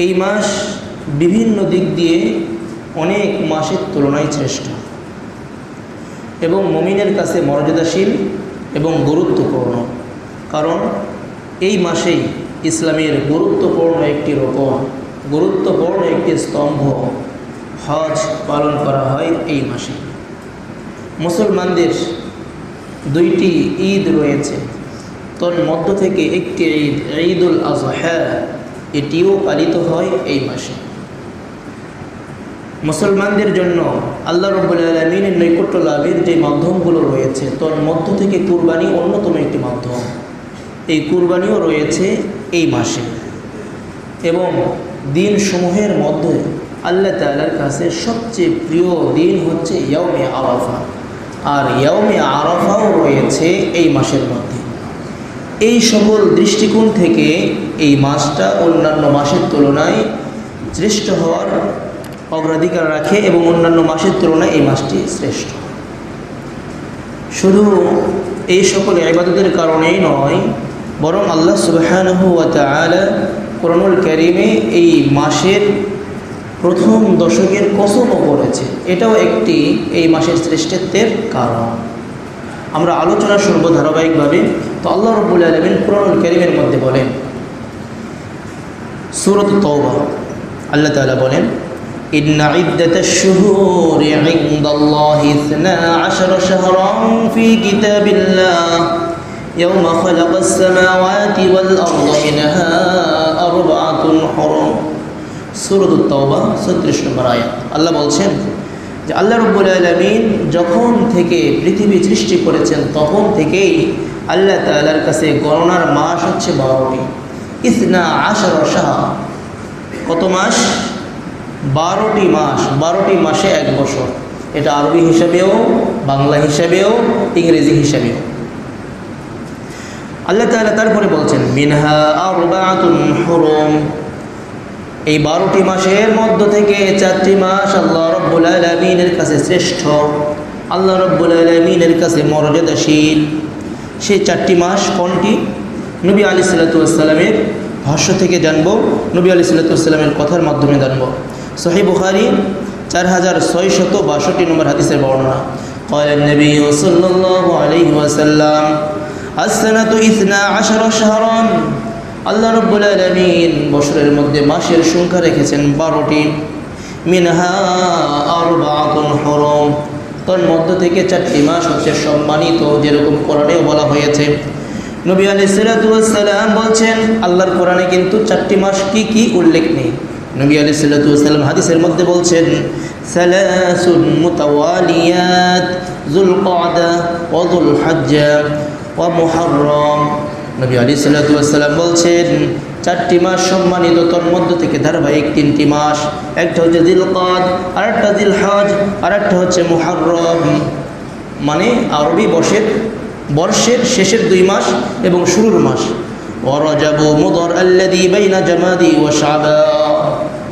এই মাস বিভিন্ন দিক দিয়ে অনেক মাসের তুলনায় শ্রেষ্ঠ। এবং মমিনের কাছে মর্যাদাশীল এবং গুরুত্বপূর্ণ। কারণ এই মাসেই ইসলামের গুরুত্বপূর্ণ একটি রোপণ, গুরুত্বপূর্ণ একটি স্তম্ভ হজ পালন করা হয় এই মাসে। মুসলমানদের দুইটি ঈদ রয়েছে। তোর মধ্য থেকে একটি ঈদ, ঈদুল আজহা। এটিও পালিত হয় এই মাসে। মুসলমানদের জন্য আল্লাহ রব্বুল আলমিনের নৈকট্য লাভের যে মাধ্যমগুলো রয়েছে, তোর মধ্য থেকে কুরবানি অন্যতম একটি মাধ্যম। এই কুরবানিও রয়েছে এই মাসে। এবং দিনসমূহের মধ্যে আল্লাহ তালার কাছে সবচেয়ে প্রিয় দিন হচ্ছে ইয়মে আরাফা। আর ইয়মে আরাফাও রয়েছে এই মাসের মধ্যে। এই সকল দৃষ্টিকোণ থেকে এই মাসটা অন্যান্য মাসের তুলনায় শ্রেষ্ঠ হওয়ার অগ্রাধিকার রাখে এবং অন্যান্য মাসের তুলনায় এই মাসটি শ্রেষ্ঠ। শুধু এই সকল ইবাদতের কারণেই নয়, বরং আল্লাহ সুবাহানহু কোরআনুল করিমে এই মাসের প্রথম দশকের কসমও করেছে। এটাও একটি এই মাসের শ্রেষ্ঠত্বের কারণ। আমরা আলোচনা শুনব ধারাবাহিকভাবে। তো আল্লাহ রব্বুল আলমিন কোরআনুল করিমের মধ্যে বলেন সুরত তৌবা আল্লাহ তালা বলেন إن عدة الشهور عند الله اثنا عشر شهرا في كتاب الله يوم خلق السماوات والأرض منها أربعة حرم সুরত তওবা ছত্রিশ নম্বর আয়াত আল্লাহ বলছেন যে আল্লাহ রব্বুল আলমিন যখন থেকে পৃথিবী সৃষ্টি করেছেন তখন থেকেই আল্লাহ তালার কাছে গণনার মাস হচ্ছে বারোটি। ইসনা আশার শাহ। কত মাস? বারোটি মাস। বারোটি মাসে এক বছর। এটা আরবি হিসাবেও, বাংলা হিসাবেও, ইংরেজি হিসাবেও। আল্লাহ তাআলা তারপরে বলছেন, মিনহা হুরুম। এই বারোটি মাসের মধ্য থেকে চারটি মাস আল্লাহ রব্বুল আলমিনের কাছে শ্রেষ্ঠ। আল্লাহ রব্বুল আলমিনের কাছে মর্যাদাশীল। সেই চারটি মাস কোনটি নবী আলি সাল্লাতুসাল্লামের ভাষ্য থেকে জানব নবী আলি সাল্লাতুসাল্লামের কথার মাধ্যমে জানব সহি বুখারি চার হাজার ছয়শত বাষট্টি নম্বর হাদিসের বর্ণনা قال النبي صلى الله عليه وسلم السنة إثنا عشر شهرا আল্লাহ রব্বুল আলমিন বছরের মধ্যে মাসের সংখ্যা রেখেছেন বারোটি মিনহা আর বাতুন হরম তোর মধ্য থেকে চারটি মাস হচ্ছে সম্মানিত, যেরকম কোরআনেও বলা হয়েছে। নবী আলি সালাতাম বলছেন, আল্লাহর কোরআনে কিন্তু চারটি মাস কি কি উল্লেখ নেই। নবী আলি সাল্লাতাম হাদিসের মধ্যে বলছেন জুল মুহররম। নবী আলী সাল্লাম বলছেন চারটি মাস সম্মানিত, তোর মধ্য থেকে ধারাবাহিক তিনটি মাস। একটা হচ্ছে দিল কদ আরেকটা দিল হজ আর একটা হচ্ছে মুহররম। মানে আরবি বর্ষের বর্ষের শেষের দুই মাস এবং শুরুর মাস। ওরজাবু মুদর আল্লাদি বাইনা জামাদি ও সাদা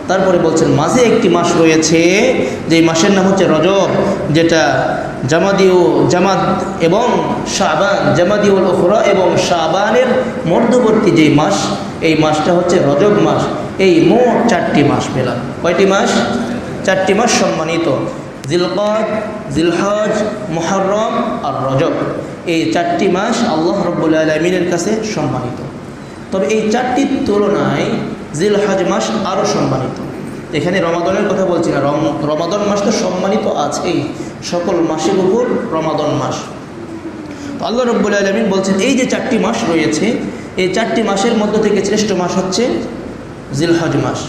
তারপরে বলছেন, মাঝে একটি মাস রয়েছে, যেই মাসের নাম হচ্ছে রজব, যেটা জামাদিও জামাত এবং শাবান, জামাদিউল ওখরা এবং শাবানের মধ্যবর্তী যেই মাস, এই মাসটা হচ্ছে রজব মাস। এই মোট চারটি মাস মেলা। কয়টি মাস? চারটি মাস সম্মানিত। জিলকদ, জিলহজ মোহরম আর রজব। এই চারটি মাস আল্লাহ রব্বুল আলমিনের কাছে সম্মানিত। তবে এই চারটির তুলনায় জিলহজ মাস আরও সম্মানিত। এখানে রমাদনের কথা বলছি না। রমাদন মাস তো সম্মানিত আছেই। সকল মাসের উপর রমাদন মাস। আল্লাহ রব্বুল আলমিন বলছেন, এই যে চারটি মাস রয়েছে, এই চারটি মাসের মধ্য থেকে শ্রেষ্ঠ মাস হচ্ছে জিলহজ মাস।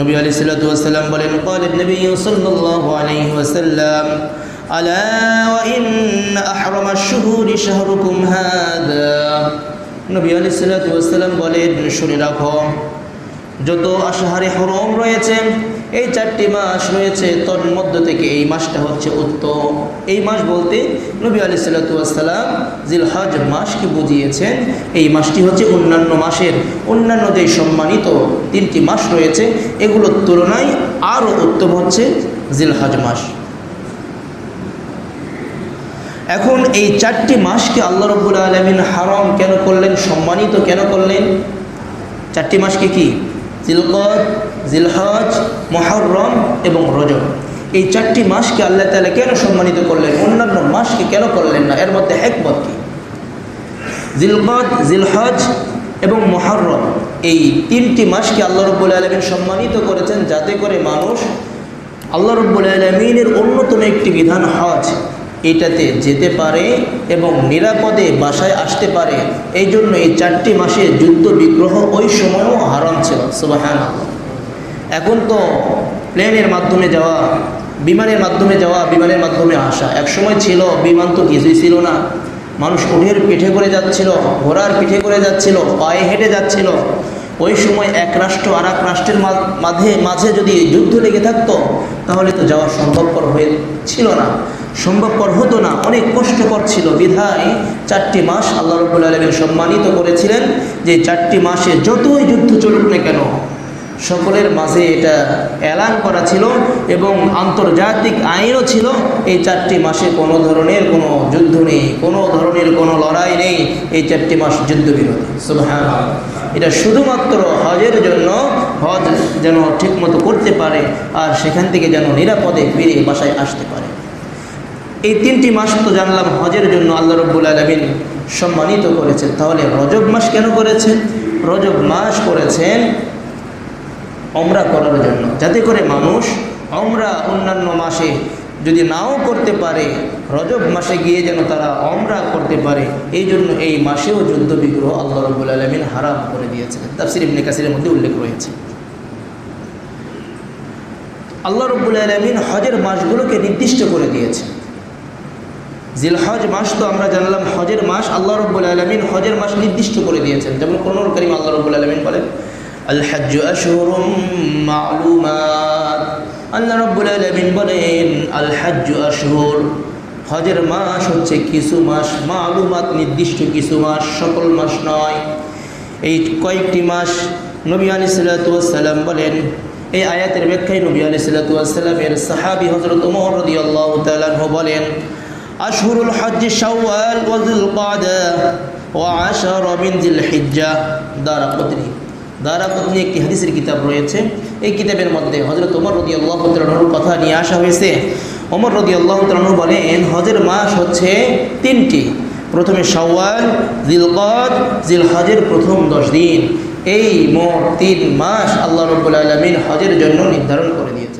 নবী আলি সাল্লাম বলেন নবী সাল্লাল্লাহু আলাইহি নবী বলেন, শুনে রাখো। যত আশাহারি হরম রয়েছে, এই চারটি মাস রয়েছে, তোর মধ্য থেকে এই মাসটা হচ্ছে উত্তম। এই মাস বলতে নবী আলি সাল্লাতুয়াসাল্লাম জিল হজ মাসকে বুঝিয়েছেন। এই মাসটি হচ্ছে অন্যান্য মাসের অন্যান্য যে সম্মানিত তিনটি মাস রয়েছে। এগুলোর তুলনায় আরও উত্তম হচ্ছে জিল হজ মাস। এখন এই চারটি মাসকে আল্লাহ রব্বুল আলমিন হারাম কেন করলেন, সম্মানিত কেন করলেন? চারটি মাসকে কি? জিলকদ, জিলহজ মহরম এবং রজব। এই চারটি মাসকে আল্লাহ তালা কেন সম্মানিত করলেন? অন্যান্য মাসকে কেন করলেন না? এর মধ্যে একমত কি? জিলকদ, জিলহজ এবং মহরম এই তিনটি মাসকে আল্লাহ রব্বুল আলমিন সম্মানিত করেছেন যাতে করে মানুষ আল্লাহ রব্বুল আলমিনের অন্যতম একটি বিধান হজ এটাতে যেতে পারে এবং নিরাপদে বাসায় আসতে পারে। এই জন্য এই চারটি মাসে যুদ্ধ বিগ্রহ ওই সময়ও হারাম ছিল। সুবাহান এখন তো প্লেনের মাধ্যমে যাওয়া, বিমানের মাধ্যমে যাওয়া, বিমানের মাধ্যমে আসা। এক সময় ছিল, বিমান তো কিছুই ছিল না। মানুষ উঠের পিঠে করে যাচ্ছিল, ঘোড়ার পিঠে করে যাচ্ছিল, পায়ে হেঁটে যাচ্ছিল। ওই সময় এক রাষ্ট্র আর এক রাষ্ট্রের মাঝে মাঝে যদি যুদ্ধ লেগে থাকতো, তাহলে তো যাওয়া সম্ভবপর হয়ে ছিল না। সম্ভবপর হতো না, অনেক কষ্টকর ছিল। বিধায় চারটি মাস আল্লাহ রব্বুল আলমীর সম্মানিত করেছিলেন যে চারটি মাসে যতই যুদ্ধ চলুক না কেন, সকলের মাঝে এটা এলান করা ছিল এবং আন্তর্জাতিক আইনও ছিল, এই চারটি মাসে কোনো ধরনের কোনো যুদ্ধ নেই, কোনো ধরনের কোনো লড়াই নেই, এই চারটি মাস যুদ্ধবিরোধী হ্যাঁ এটা শুধুমাত্র হজের জন্য, হজ যেন ঠিকমতো করতে পারে আর সেখান থেকে যেন নিরাপদে ফিরে বাসায় আসতে পারে। এই তিনটি মাস তো জানলাম হজের জন্য আল্লাহ রব্বুল আলমিন সম্মানিত করেছেন। তাহলে রজব মাস কেন করেছেন? রজব মাস করেছেন অমরা করার জন্য। যাতে করে মানুষ অমরা অন্যান্য মাসে যদি নাও করতে পারে, রজব মাসে গিয়ে যেন তারা অমরা করতে পারে, এই জন্য এই মাসেও যুদ্ধ বিগ্রহ আল্লাহ রবুল আলমিন হারাম করে দিয়েছিলেন তাফসির ইবনে কাসিরের মধ্যে উল্লেখ রয়েছে। আল্লাহ রব্বুল আলমিন হজের মাসগুলোকে নির্দিষ্ট করে দিয়েছে জিলহজ মাস তো আমরা জানলাম হজের মাস, আল্লাহ রব্বুল আলমিন হজের মাস নির্দিষ্ট করে দিয়েছেন। যেমন কোন করিম আল্লাহ রব্বুল আলমিন বলেন আল আশহুরুম মালুমাত। আল্লাহ রব্বুল আলমিন বলেন আল আশহুর। হজের মাস হচ্ছে কিছু মাস, মালুমাত নির্দিষ্ট কিছু মাস, সকল মাস নয়। এই কয়েকটি মাস নবী আলি সাল্লাম বলেন, এই আয়াতের ব্যাখ্যায় নবী আলি সাল্লামের সাহাবি হজরত উমর রদি আল্লাহ বলেন হজ্জ শাওয়াল ওয়াজুল কাদা ও আশার মিন জিল হিজ্জা দারা পত্নী দারা পত্নী একটি হাদিসের কিতাব রয়েছে। এই কিতাবের মধ্যে হজরত ওমর রদি আল্লাহ তালুর কথা নিয়ে আসা হয়েছে। ওমর রদি আল্লাহ তালু বলেন, হজের মাস হচ্ছে তিনটি। প্রথমে সওয়াল জিলকদ জিল হজের প্রথম দশ দিন। এই মোট তিন মাস আল্লাহ রব্বুল আলমিন হজের জন্য নির্ধারণ করে দিয়েছে